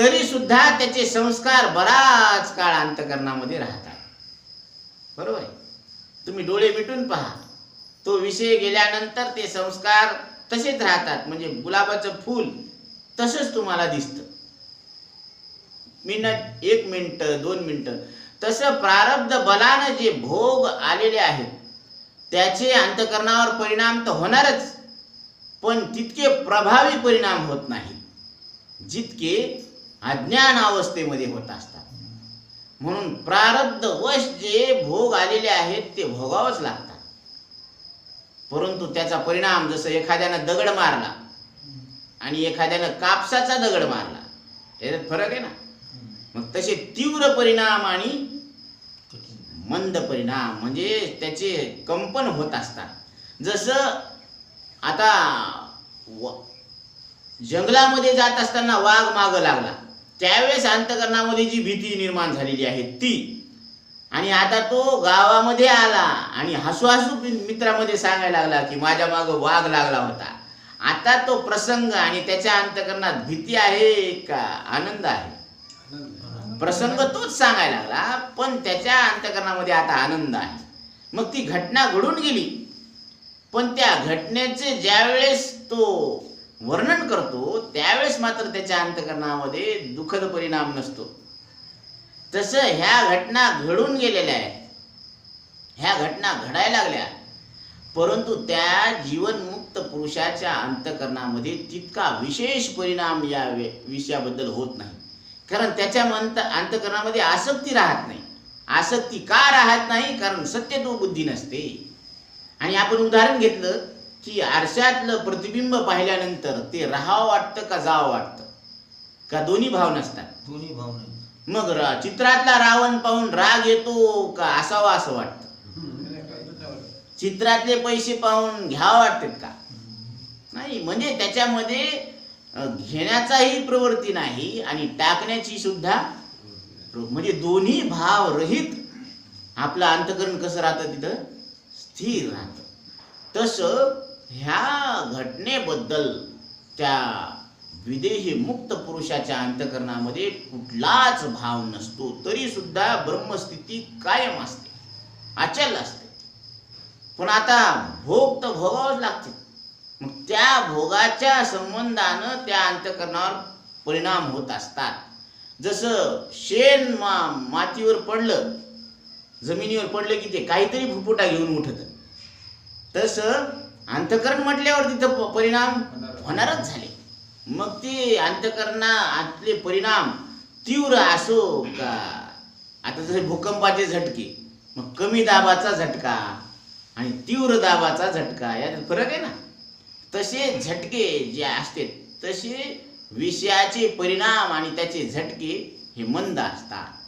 तरी सुद्धा त्याचे संस्कार बराच काळ अंतकरणामध्ये राहतात. बरोबर? आहे तुम्ही डोळे मिटून पहा. तो विषय गेल्यानंतर ते संस्कार तसेच राहतात. म्हणजे गुलाबाचं फूल तसंच तुम्हाला दिसतं. मिनट एक मिनटं दोन मिनटं. तसं प्रारब्ध बलानं जे भोग आलेले आहेत त्याचे अंतकरणावर परिणाम तर होणारच. पण तितके प्रभावी परिणाम होत नाही जितके अज्ञान अवस्थेमध्ये होत असतात. म्हणून प्रारब्ध वश जे भोग आलेले आहेत ते भोगावंच लागतात. परंतु त्याचा परिणाम जसं एखाद्यानं दगड मारला आणि एखाद्यानं कापसाचा दगड मारला याच्यात फरक आहे ना? मग तसे तीव्र परिणाम आणि मंद परिणाम म्हणजे त्याचे कंपन होत असतात. जसं आता व- जंगलामध्ये जात असताना वाघ मागं लागला. त्यावेळेस अंतकरणामध्ये जी भीती निर्माण झालेली आहे ती. आणि आता तो गावामध्ये आला आणि हसू हसू मित्रामध्ये सांगायला लागला की माझ्या माग वाघ लागला होता. आता तो प्रसंग आणि त्याच्या अंतकरणात भीती आहे का? आनंद आहे. प्रसंग तोच सांगायला लागला पण त्याच्या अंतकरणामध्ये आता आनंद आहे. मग ती घटना घडून गेली. पण त्या घटनेचे ज्यावेळेस तो वर्णन करतो त्यावेळेस मात्र त्याच्या अंतकरणामध्ये दुःखद परिणाम नसतो. तसं ह्या घटना घडून गेलेल्या आहेत. ह्या घटना घडायला लागल्या. परंतु त्या जीवनमुक्त पुरुषाच्या अंतकरणामध्ये तितका विशेष परिणाम या विषयाबद्दल होत नाही. कारण त्याच्या मंत अंतकरणामध्ये आसक्ती राहत नाही. आसक्ती का राहत नाही? कारण सत्यत्व बुद्धी नसते. आणि आपण उदाहरण घेतलं की आरशातलं प्रतिबिंब पाहिल्यानंतर ते राहावं वाटतं का जावं वाटतं? का दोन्ही भाव नसतात? दोन्ही भाव नाही. मग रा- चित्रातला रावण पाहून राग येतो का असावा असं वाटतं? चित्रातले पैसे पाहून घ्यावं वाटतात का? नाही म्हणजे त्याच्यामध्ये अ, घेण्याचाही प्रवृत्ती नाही आणि टाकण्याची सुद्धा म्हणजे दोन्ही भाव रहित आपलं अंतकरण कसं राहतं तिथं? स्थिर राहतं. तसं ह्या घटनेबद्दल त्या विदेही मुक्त पुरुषाच्या अंतकरणामध्ये कुठलाच भाव नसतो तरी सुद्धा ब्रह्मस्थिती कायम असते अचल असते. पण आता भोग तर भोगावंच लागते. मग त्या भोगाच्या संबंधानं त्या अंतकरणावर परिणाम होत असतात. जसं शेण मा मातीवर पडलं जमिनीवर पडलं की ते काहीतरी फुफुटा घेऊन उठत. तसं अंतकरण म्हटल्यावर तिथं प- परिणाम होणारच झाले. मग ते अंतकरणातले परिणाम तीव्र असो का? आता जसे भूकंपाचे झटके मग कमी दाबाचा झटका आणि तीव्र दाबाचा झटका यात फरक आहे ना? तसे झटके जे असते तसे विषयाचे परिणाम आणि त्याचे झटके हे मंद असतात.